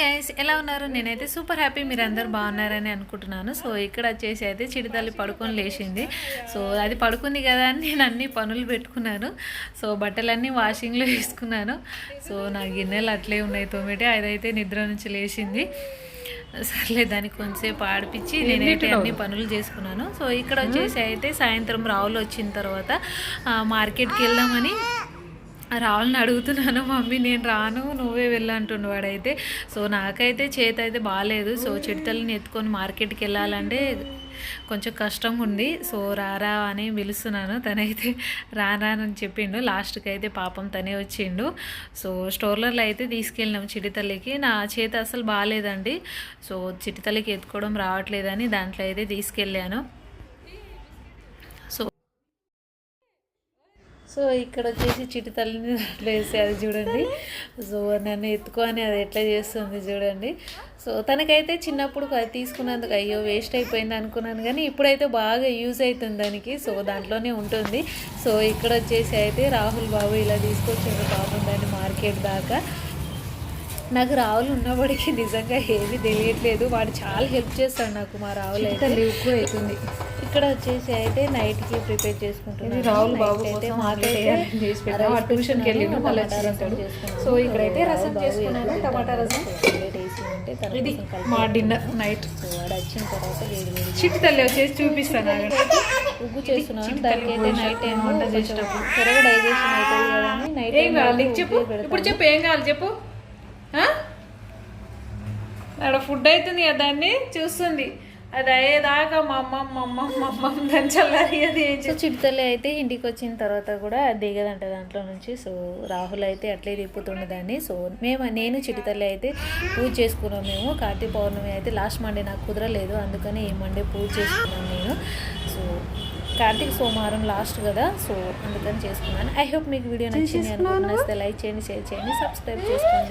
Guys ఎలా ఉన్నారు? నేనైతే సూపర్ హ్యాపీ మీరు అందరు బాగున్నారని అనుకుంటున్నాను. సో ఇక్కడ వచ్చేసి అయితే చిడితల్లి పడుకొని లేచింది. సో అది పడుకుంది కదా అని నేను అన్ని పనులు పెట్టుకున్నాను. సో బట్టలన్నీ వాషింగ్లో వేసుకున్నాను. సో నా గిన్నెలు అట్లే ఉన్నాయి తొమ్మిది అదైతే నిద్ర నుంచి లేచింది. సర్లే దానికి కొంచెంసేపు ఆడిపించి నేనైతే అన్ని పనులు చేసుకున్నాను. సో ఇక్కడ వచ్చేసి అయితే సాయంత్రం రావులు వచ్చిన తర్వాత మార్కెట్కి వెళ్దామని రావాలని అడుగుతున్నాను మమ్మీ నేను రాను నువ్వే వెళ్ళంటుండు వాడైతే. సో నాకైతే చేతి అయితే బాగాలేదు సో చిడతల్ని ఎత్తుకొని మార్కెట్కి వెళ్ళాలంటే కొంచెం కష్టంగా ఉంది. సో రారా అని పిలుస్తున్నాను. తనైతే రానని చెప్పిండు. లాస్ట్కి అయితే పాపం తనే వచ్చిండు. సో స్టోర్లలో అయితే తీసుకెళ్ళినాం చిటితల్లికి నా చేతి అసలు బాగాలేదండి సో చిటితల్లికి ఎత్తుకోవడం రావట్లేదని దాంట్లో అయితే తీసుకెళ్ళాను. సో ఇక్కడ వచ్చేసి చిటి తల్లిని అట్లా వేసేది చూడండి. సో నన్ను ఎత్తుకొని అది ఎట్లా చేస్తుంది చూడండి. సో తనకైతే చిన్నప్పుడు అది తీసుకున్నందుకు అయ్యో వేస్ట్ అయిపోయింది అనుకున్నాను కానీ ఇప్పుడైతే బాగా యూజ్ అవుతుంది దానికి. సో దాంట్లోనే ఉంటుంది. సో ఇక్కడ వచ్చేసి అయితే రాహుల్ బాబు ఇలా తీసుకొచ్చింది పాపం దాన్ని మార్కెట్ దాకా. నాకు రావులు ఉన్నప్పటికీ నిజంగా ఏమీ తెలియట్లేదు. వాడు చాలా హెల్ప్ చేస్తాడు నాకు మా రావులు అయితే. ఎక్కువ అవుతుంది. ఇక్కడ వచ్చేసి అయితే నైట్కి ప్రిపేర్ చేసుకుంటున్నాను ఇది రాహుల్ బాబు అయితే వాడు ట్యూషన్కి మళ్ళీ. చేసుకున్నాను. సో ఇక్కడైతే రసం చేసుకున్నాను, టమాటా. రసం. ఇది మా డిన్నర్ నైట్ వాడు వచ్చిన తర్వాత చిట్టి తల్లి వచ్చేసి చూపిస్తాను. ఉగ్గు చేస్తున్నాను దానికి అయితే నైట్ టైం వంట కొంచెం చేసేటప్పుడు. త్వరగా డైజెషన్ అవుతుంది కదా అని నైట్ ఏం కావాలి నీకు చెప్పు ఇప్పుడు చెప్పు ఏం కావాలి చెప్పు? ఆడ ఫుడ్ అవుతుంది కదా దాన్ని చూస్తుంది అది అయ్యేదాకా మా అమ్మ మా అమ్మ మా సో చిడతల్లి అయితే ఇంటికి వచ్చిన తర్వాత కూడా దిగదంట దాంట్లో నుంచి. సో రాహుల్ అయితే అట్లే తిప్పుతుండే దాన్ని. సో మేము నేను చిటితల్లి అయితే పూజ చేసుకున్నాం మేము. కార్తీక పౌర్ణమి అయితే లాస్ట్ మండే నాకు కుదరలేదు. అందుకని ఈ మండే పూజ చేసుకున్నాను నేను. సో కార్తీక సోమవారం లాస్ట్ కదా. సో అందుకని చేసుకున్నాను. ఐ హోప్ మీకు వీడియో నచ్చింది అనుకుంటున్నా. లైక్ చేయండి షేర్ చేయండి సబ్స్క్రైబ్ చేసుకోండి.